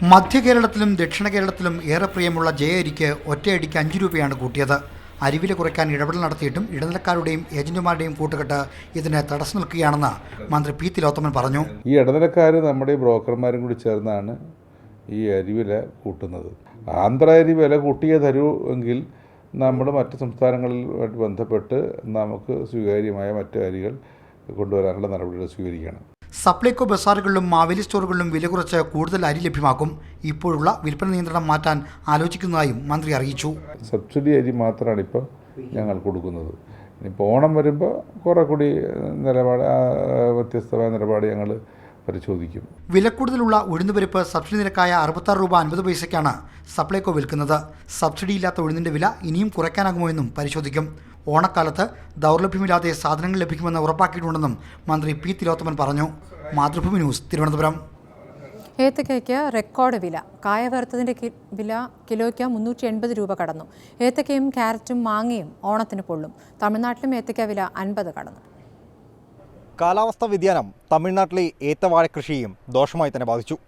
മധ്യ കേരളത്തിലും ദക്ഷിണ കേരളത്തിലും ഏറെ പ്രിയമുള്ള ജയ അരിക്ക് ഒറ്റയടിക്ക് അഞ്ച് രൂപയാണ് കൂട്ടിയത്. അരിവില കുറയ്ക്കാൻ ഇടപെടൽ നടത്തിയിട്ടും ഇടനിലക്കാരുടെയും ഏജന്റുമാരുടെയും കൂട്ടുകെട്ട് ഇതിന് തടസ്സം നിൽക്കുകയാണെന്ന് മന്ത്രി പി തിലോത്തമൻ പറഞ്ഞു. ഈ ഇടനിലക്കാർ നമ്മുടെ ബ്രോക്കർമാരും കൂടി ചേർന്നാണ് ഈ അരിവില കൂട്ടുന്നത്. ആന്ധ്ര അരി വില കൂട്ടിയേ തരൂ എങ്കിൽ നമ്മൾ മറ്റ് സംസ്ഥാനങ്ങളുമായിട്ട് ബന്ധപ്പെട്ട് നമുക്ക് സ്വീകാര്യമായ മറ്റ് അരികൾ കൊണ്ടുവരാനുള്ള നടപടികൾ സ്വീകരിക്കണം. സപ്ലൈകോ ബസാറുകളിലും മാവേലി സ്റ്റോറുകളിലും വില കുറച്ച് കൂടുതൽ അരി ലഭ്യമാക്കും. ഇപ്പോഴുള്ള വിൽപ്പന നിയന്ത്രണം മാറ്റാൻ ആലോചിക്കുന്നതായും മന്ത്രി അറിയിച്ചു. സബ്സിഡി അരി മാത്രമാണ് ഇപ്പോൾ ഞങ്ങൾ കൊടുക്കുന്നത്. ഇപ്പോൾ ഓണം വരുമ്പോൾ കുറെ കൂടി നിലപാട് വ്യത്യസ്തമായ നിലപാട് ഞങ്ങൾ പരിശോധിക്കും. വില കൂടുതലുള്ള ഉഴുന്നുപരിപ്പ് സബ്സിഡി നിരക്കായ അറുപത്താറ് രൂപ അൻപത് പൈസയ്ക്കാണ് സപ്ലൈകോ വിൽക്കുന്നത്. സബ്സിഡി ഇല്ലാത്ത ഉഴുന്നിന്റെ വില ഇനിയും കുറയ്ക്കാനാകുമോ എന്നും പരിശോധിക്കും. ഓണക്കാലത്ത് ദൗർലഭ്യമില്ലാതെ സാധനങ്ങൾ ലഭിക്കുമെന്ന് ഉറപ്പാക്കിയിട്ടുണ്ടെന്നും മന്ത്രി പി തിലോത്തമൻ പറഞ്ഞു. മാതൃഭൂമി ന്യൂസ് തിരുവനന്തപുരം. ഏത്തക്കയ്ക്ക് റെക്കോർഡ് വില. കായ വറുത്തതിന്റെ വില കിലോയ്ക്ക് മുന്നൂറ്റി എൺപത് രൂപ കടന്നു. ഏത്തക്കയും ക്യാരറ്റും മാങ്ങയും ഓണത്തിന് പൊള്ളും. തമിഴ്നാട്ടിലും ഏത്തക്ക വില അൻപത് കടന്നു. കാലാവസ്ഥാ വ്യതിയാനം തമിഴ്നാട്ടിലെ ഏത്തവാഴ കൃഷിയും ദോഷമായി തന്നെ ബാധിച്ചു.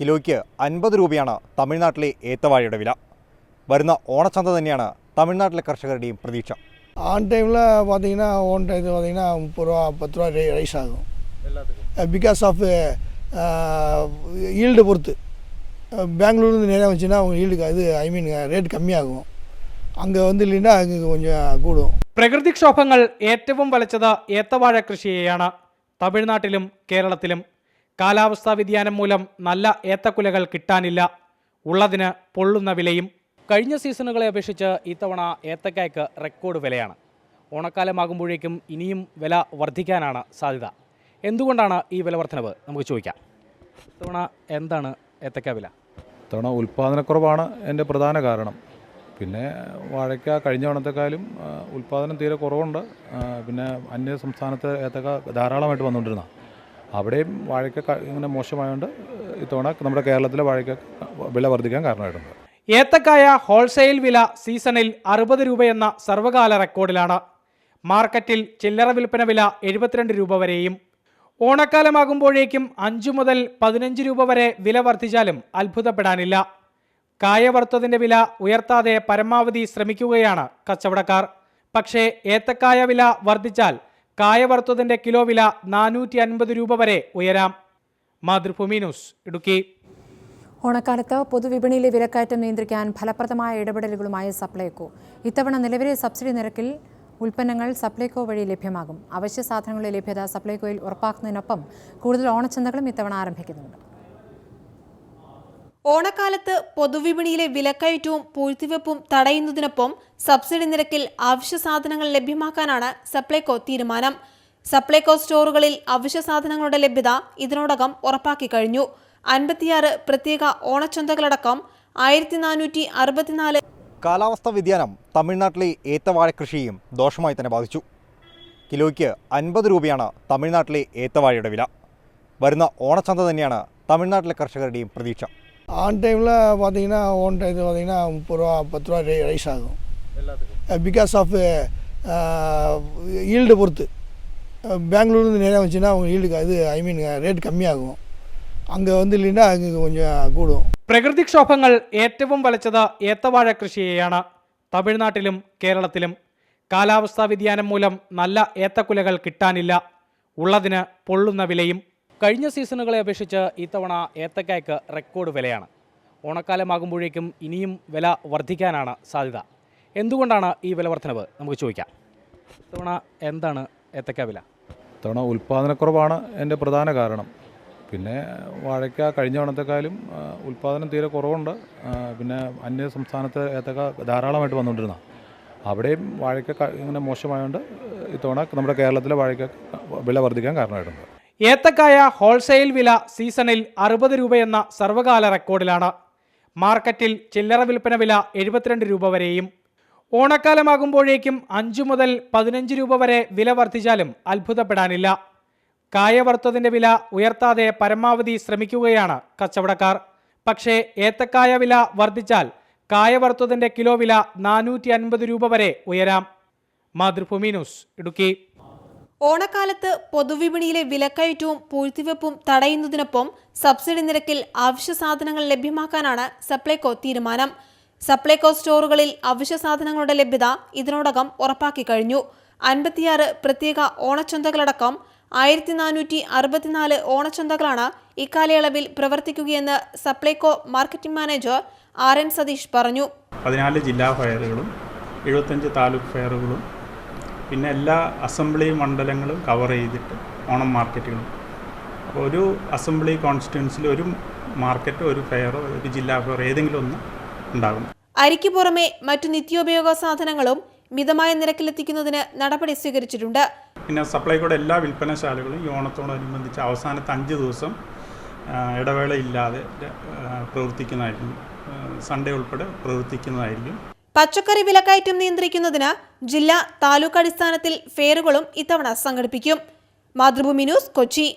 കിലോയ്ക്ക് അൻപത് രൂപയാണ് തമിഴ്നാട്ടിലെ ഏത്തവാഴയുടെ വില. വരുന്ന ഓണച്ചന്ത തന്നെയാണ് തമിഴ്നാട്ടിലെ കർഷകരുടെയും പ്രതീക്ഷ ஆன் டைமில் பார்த்தீங்கன்னா ஓன் டைத்து பார்த்தீங்கன்னா முப்பது ரூபா பத்து ரூபா ரே ரைஸ் ஆகும் பிகாஸ் ஆஃப் ஈல்டு பொறுத்து பெங்களூர்லேருந்து நிறையா வந்துச்சுன்னா அவங்க ஈல்டுக்கு இது ஐ மீன் ரேட் கம்மியாகும் அங்கே வந்து இல்லைன்னா அங்கே கொஞ்சம் கூடும் പ്രകൃതിക്ഷോഭങ്ങൾ ഏറ്റവും വലച്ചത് ഏത്തവാഴ കൃഷിയെയാണ് തമിഴ്നാട്ടിലും കേരളത്തിലും കാലാവസ്ഥാ വ്യതിയാനം മൂലം നല്ല ഏത്തക്കുലകൾ കിട്ടാനില്ല ഉള്ളതിന് പൊള്ളുന്ന വിലയും കഴിഞ്ഞ സീസണുകളെ അപേക്ഷിച്ച് ഇത്തവണ ഏത്തക്കായ്ക്ക് റെക്കോർഡ് വിലയാണ്. ഓണക്കാലമാകുമ്പോഴേക്കും ഇനിയും വില വർദ്ധിക്കാനാണ് സാധ്യത. എന്തുകൊണ്ടാണ് ഈ വില വർധനവ്? നമുക്ക് ചോദിക്കാം. ഇത്തവണ എന്താണ് ഏത്തക്ക വില? ഇത്തവണ ഉൽപ്പാദനക്കുറവാണ് എന്റെ പ്രധാന കാരണം. പിന്നെ വാഴയ്ക്ക കഴിഞ്ഞ ഓണത്തെക്കാളും ഉൽപ്പാദനം തീരെ കുറവുണ്ട്. പിന്നെ അന്യ സംസ്ഥാനത്ത് ഏത്തക്ക ധാരാളമായിട്ട് വന്നുകൊണ്ടിരുന്ന. അവിടെയും വാഴയ്ക്ക ഇങ്ങനെ മോശമായതുകൊണ്ട് ഇത്തവണ നമ്മുടെ കേരളത്തിലെ വാഴയ്ക്ക വില വർദ്ധിക്കാൻ കാരണമായിട്ടുണ്ട്. ഏത്തക്കായ ഹോൾസെയിൽ വില സീസണിൽ അറുപത് രൂപയെന്ന സർവകാല റെക്കോർഡിലാണ്. മാർക്കറ്റിൽ ചില്ലറ വിൽപ്പന വില എഴുപത്തിരണ്ട് രൂപ വരെയും. ഓണക്കാലമാകുമ്പോഴേക്കും അഞ്ചു മുതൽ പതിനഞ്ച് രൂപ വരെ വില വർദ്ധിച്ചാലും അത്ഭുതപ്പെടാനില്ല. കായ വറുത്തതിന്റെ വില ഉയർത്താതെ പരമാവധി ശ്രമിക്കുകയാണ് കച്ചവടക്കാർ. പക്ഷേ ഏത്തക്കായ വില വർദ്ധിച്ചാൽ കായ വറുത്തതിന്റെ കിലോ വില നാനൂറ്റി അൻപത് രൂപ വരെ ഉയരാം. മാതൃഭൂമി ന്യൂസ് ഇടുക്കി. ഓണക്കാലത്ത് പൊതുവിപണിയിലെ വിലക്കയറ്റം നിയന്ത്രിക്കാൻ ഫലപ്രദമായ ഇടപെടലുകളുമായി സപ്ലൈകോ. ഇത്തവണ നിലവിലെ സബ്സിഡി നിരക്കിൽ ഉൽപ്പന്നങ്ങൾ സപ്ലൈകോ വഴി ലഭ്യമാകും. അവശ്യ സാധനങ്ങളുടെ ലഭ്യത സപ്ലൈകോയിൽ ഉറപ്പാക്കുന്നതിനൊപ്പം കൂടുതൽ ഓണച്ചന്തകളും ഇത്തവണ ആരംഭിക്കുന്നുണ്ട്. ഓണക്കാലത്ത് പൊതുവിപണിയിലെ വിലക്കയറ്റവും പൂഴ്ത്തിവെപ്പും തടയുന്നതിനൊപ്പം സബ്സിഡി നിരക്കിൽ അവശ്യ സാധനങ്ങൾ ലഭ്യമാക്കാനാണ് സപ്ലൈകോ തീരുമാനം. സപ്ലൈകോ സ്റ്റോറുകളിൽ അവശ്യ സാധനങ്ങളുടെ ലഭ്യത ഇതിനോടകം ഉറപ്പാക്കി കഴിഞ്ഞു. അൻപത്തിയാറ് പ്രത്യേക ഓണച്ചന്തകളടക്കം ആയിരത്തി നാനൂറ്റി അറുപത്തിനാല് കാലാവസ്ഥാ വ്യതിയാനം തമിഴ്നാട്ടിലെ ഏത്തവാഴ കൃഷിയെയും ദോഷമായി തന്നെ ബാധിച്ചു കിലോയ്ക്ക് അൻപത് രൂപയാണ് തമിഴ്നാട്ടിലെ ഏത്തവാഴയുടെ വില വരുന്ന ഓണച്ചന്ത തന്നെയാണ് തമിഴ്നാട്ടിലെ കർഷകരുടെയും പ്രതീക്ഷ ஆன் டைமில் பார்த்தீங்கன்னா ஓன் டைத்து பார்த்தீங்கன்னா முப்பது ரூபா பத்து ரூபா ரே ரைஸ் ஆகும் பிகாஸ் ஆஃப் ஈல்டு பொறுத்து பெங்களூர்லேருந்து நிறையா வந்துச்சுன்னா அவங்க ஈல்டுக்கு இது ஐ மீன் ரேட் கம்மியாகும் அங்கே வந்து இல்லைன்னா அங்கே கொஞ்சம் கூடும் പ്രകൃതിക്ഷോഭങ്ങൾ ഏറ്റവും വലച്ചത് ഏത്തവാഴ കൃഷിയെയാണ് തമിഴ്നാട്ടിലും കേരളത്തിലും കാലാവസ്ഥാ വ്യതിയാനം മൂലം നല്ല ഏത്തക്കുലകൾ കിട്ടാനില്ല ഉള്ളതിന് പൊള്ളുന്ന വിലയും കഴിഞ്ഞ സീസണുകളെ അപേക്ഷിച്ച് ഇത്തവണ ഏത്തക്കായ്ക്ക് റെക്കോർഡ് വിലയാണ് ഓണക്കാലമാകുമ്പോഴേക്കും ഇനിയും വില വർദ്ധിക്കാനാണ് സാധ്യത എന്തുകൊണ്ടാണ് ഈ വില വർധനവ് നമുക്ക് ചോദിക്കാം ഇത്തവണ എന്താണ് ഏത്തക്ക വില ഇത്തവണ ഉൽപ്പാദനക്കുറവാണ് എൻ്റെ പ്രധാന കാരണം പിന്നെ വാഴയ്ക്ക കഴിഞ്ഞ ഓണത്തെക്കാളും ഉൽപ്പാദനം തീരെ കുറവുണ്ട്. പിന്നെ അന്യ സംസ്ഥാനത്ത് ഏത്തക്ക ധാരാളമായിട്ട് വന്നുകൊണ്ടിരുന്ന. അവിടെയും വാഴയ്ക്ക ഇങ്ങനെ മോശമായതുകൊണ്ട് ഇത്തവണ നമ്മുടെ കേരളത്തിലെ വാഴയ്ക്ക വില വർദ്ധിക്കാൻ കാരണമായിട്ടുണ്ട്. ഏത്തക്കായ ഹോൾസെയിൽ വില സീസണിൽ അറുപത് രൂപയെന്ന സർവകാല റെക്കോർഡിലാണ്. മാർക്കറ്റിൽ ചില്ലറ വിൽപ്പന വില എഴുപത്തിരണ്ട് രൂപ വരെയും. ഓണക്കാലമാകുമ്പോഴേക്കും അഞ്ചു മുതൽ പതിനഞ്ച് രൂപ വരെ വില വർദ്ധിച്ചാലും അത്ഭുതപ്പെടാനില്ല. കായ വറുത്തതിന്റെ വില ഉയർത്താതെ പരമാവധി ശ്രമിക്കുകയാണ് കച്ചവടക്കാർ. പക്ഷേ ഏത്തക്കായ വില വർദ്ധിച്ചാൽ കായ വറുത്തതിന്റെ കിലോ വില നാനൂറ്റി അൻപത് രൂപ വരെ ഉയരാം. മാതൃഭൂമി ന്യൂസ് ഇടുക്കി. ഓണക്കാലത്ത് പൊതുവിപണിയിലെ വിലക്കയറ്റവും പൂഴ്ത്തിവെപ്പും തടയുന്നതിനൊപ്പം സബ്സിഡി നിരക്കിൽ അവശ്യ സാധനങ്ങൾ ലഭ്യമാക്കാനാണ് സപ്ലൈകോ തീരുമാനം. സപ്ലൈകോ സ്റ്റോറുകളിൽ അവശ്യ സാധനങ്ങളുടെ ലഭ്യത ഇതിനോടകം ഉറപ്പാക്കി കഴിഞ്ഞു. അൻപത്തിയാറ് പ്രത്യേക ഓണച്ചന്തകളടക്കം ആയിരത്തി നാനൂറ്റി അറുപത്തിനാല് ഓണച്ചന്തകളാണ് ഇക്കാലയളവിൽ പ്രവർത്തിക്കുകയെന്ന് Supplyco marketing manager R N Satheesh പറഞ്ഞു. പതിനാല് ജില്ലാ ഫെയറുകളും എഴുപത്തഞ്ച് താലൂക്ക് ഫെയറുകളും പിന്നെ എല്ലാ അസംബ്ലി മണ്ഡലങ്ങളും കവർ ചെയ്തിട്ട് ഓണം മാർക്കറ്റുകളും. അപ്പോൾ ഒരു അസംബ്ലി കോൺസ്റ്റിറ്റ്യൻസിൽ ഒരു മാർക്കറ്റ് ഒരു ഫെയറോ ഒരു ജില്ലാ ഫെയറോ ഏതെങ്കിലും ഒന്ന് ഉണ്ടാകും. അരിക്ക് പുറമെ മറ്റു നിത്യോപയോഗ സാധനങ്ങളും മിതമായ നിരക്കിലെത്തിക്കുന്നതിന് നടപടി സ്വീകരിച്ചിട്ടുണ്ട്. പിന്നെ സപ്ലൈകോയുടെ എല്ലാ വിൽപ്പനശാലകളും ഈ ഓണത്തോടനുബന്ധിച്ച് അവസാനത്തെ അഞ്ച് ദിവസം ഇടവേളയില്ലാതെ പ്രവർത്തിക്കുന്നതായിരിക്കും സൺഡേ ഉൾപ്പെടെ പ്രവർത്തിക്കുന്നതായിരിക്കും പച്ചക്കറി വിലക്കയറ്റം നിയന്ത്രിക്കുന്നതിന് ജില്ലാ താലൂക്ക് അടിസ്ഥാനത്തിൽ ഫെയറുകളും ഇത്തവണ സംഘടിപ്പിക്കും. മാതൃഭൂമി ന്യൂസ് കൊച്ചി.